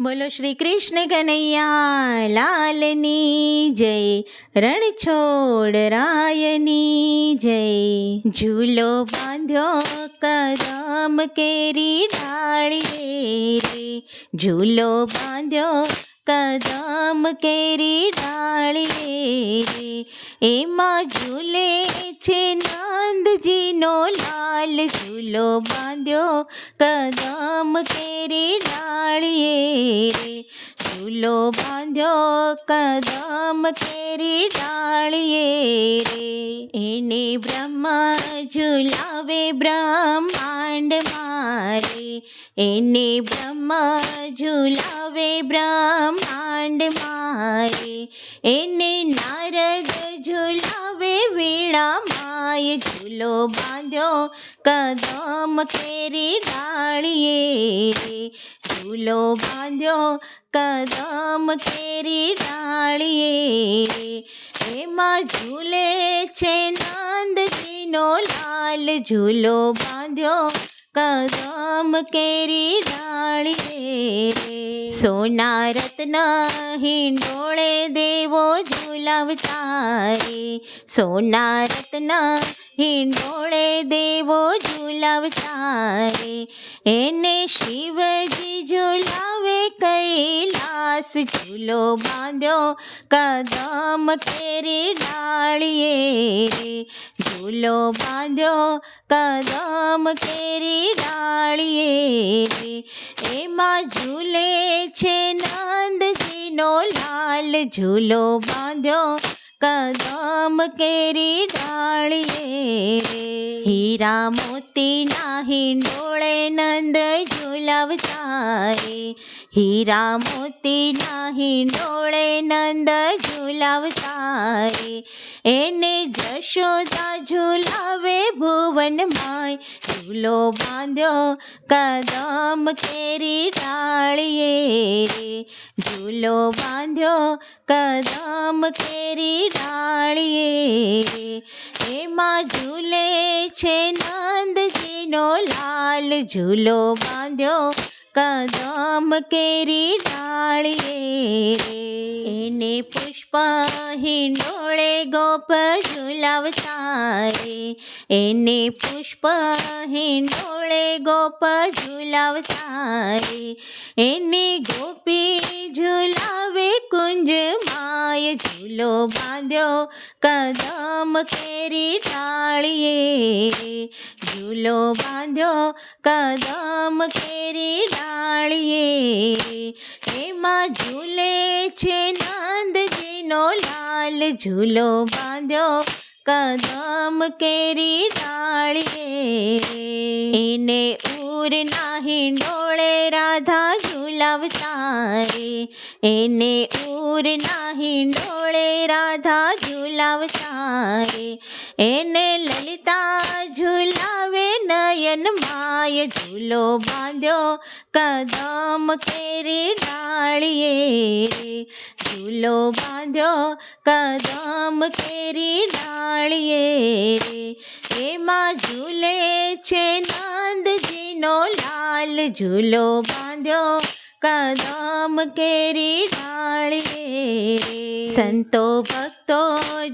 બોલો શ્રી કૃષ્ણ કનૈયા, લાલની જય, રણછોડ રાયની જય. ઝૂલો બાંધ્યો કદમ કેરી ડાળીએ રે. ઝૂલો બાંધ્યો કદમ કેરી ડાળીએ રે. એમાં ઝૂલે છે નંદજીનો લાલ ઝૂલો બાંધ્યો, કદમ કેરી ડાળીએ. રે ઝૂલો બાંધ્યો, કદમ કેરી ડાળીએ. રે એને બ્રહ્મા ઝુલાવે બ્રહ્માંડ મારે. એને બ્રહ્મા ઝુલાવે બ્રહ્માંડ મારે. એને નારદ ઝુલાવે વીણા માય ઝૂલો બાંધ્યો, કદમ કેરી ડાળીએ. ઝૂલો બાંધ્યો, કદમ કેરી ડાળીએ. એમાં ઝૂલે છે નંદજીનો લાલ ઝૂલો બાંધ્યો કદમ કેરી ડાળીએ રે સોના રત્ન હિંડોળે દેવો ઝુલાવતા રે સોના રત્ન હિંડોળે દેવો ઝુલાવતા રે એને શિવજી ઝુલાવે કૈલાસ ઝૂલો બાંધ્યો, કદમ કેરી ડાળીએ. રે ઝૂલો બાંધ્યો, કદમ કેરી ડાળીએ. રે એમાં ઝૂલે છે નંદજીનો લાલ. ઝૂલો બાંધ્યો, કદમ કેરી ડાળીએ. હીરા મોતીના હિંડોળે નંદ ઝુલાવતા રે હીરા મોતીના ડોળે નંદ ઝુલાવતા રે એને જશોદા ઝુલાવે ભુવન માય ઝૂલો બાંધ્યો કદમ કેરી ડાળીએ રે ઝૂલો બાંધ્યો કદમ કેરી ડાળીએ એમાં ઝૂલે છે નંદજીનો લાલ. ઝૂલો બાંધ્યો કદમ કેરી ડાળીએ એને પુષ્પ ડોળે ગોપ ઝુલાવતા રે એને પુષ્પ ડોળે ગોપ ઝુલાવતા રે એને ગોપી ઝુલાવે કુંજ માય ઝૂલો બાંધ્યો, કદમ કેરી ડાળીએ ઝૂલો બાંધ્યો, કદમ કેરી ડાળીએ એમાં ઝૂલે છે નંદજીનો લાલ ઝૂલો બાંધ્યો, કદમ કેરી ડાળીએ એને ઉરના હિંડોળે રાધા ઝુલાવતા રે એને ઉરના હિંડોળે રાધા ઝુલાવતા રે એને લલિતા ઝુલાવે, નયન માય ઝૂલો બાંધ્યો, કદમ કેરી ડાળીએ. ઝૂલો બાંધ્યો, કદમ કેરી ડાળીએ. એમાં ઝૂલે છે નંદજીનો લાલ ઝૂલો બાંધ્યો, કદમ કેરી ડાળીએ સંતો ભક્તો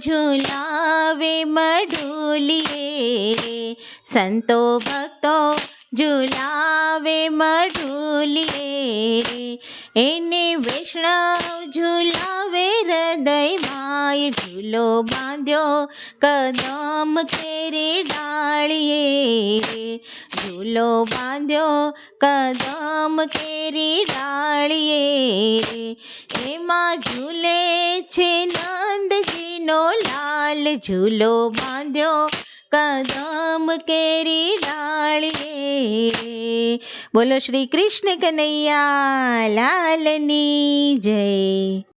ઝુલાવે મઢુલીએ. સંતો ભક્તો ઝુલાવે મઢુલીએ. એને વૈષ્ણવ ઝુલાવે હૃદય માય ઝૂલો બાંધ્યો, કદમ કેરી ડાળીએ ઝૂલો બાંધ્યો કદમ કેરી ડાળીએ એમાં ઝૂલે છે નંદજીનો લાલ ઝૂલો બાંધ્યો કદમ કેરી ડાળીએ બોલો શ્રી કૃષ્ણ કનૈયા લાલની જય.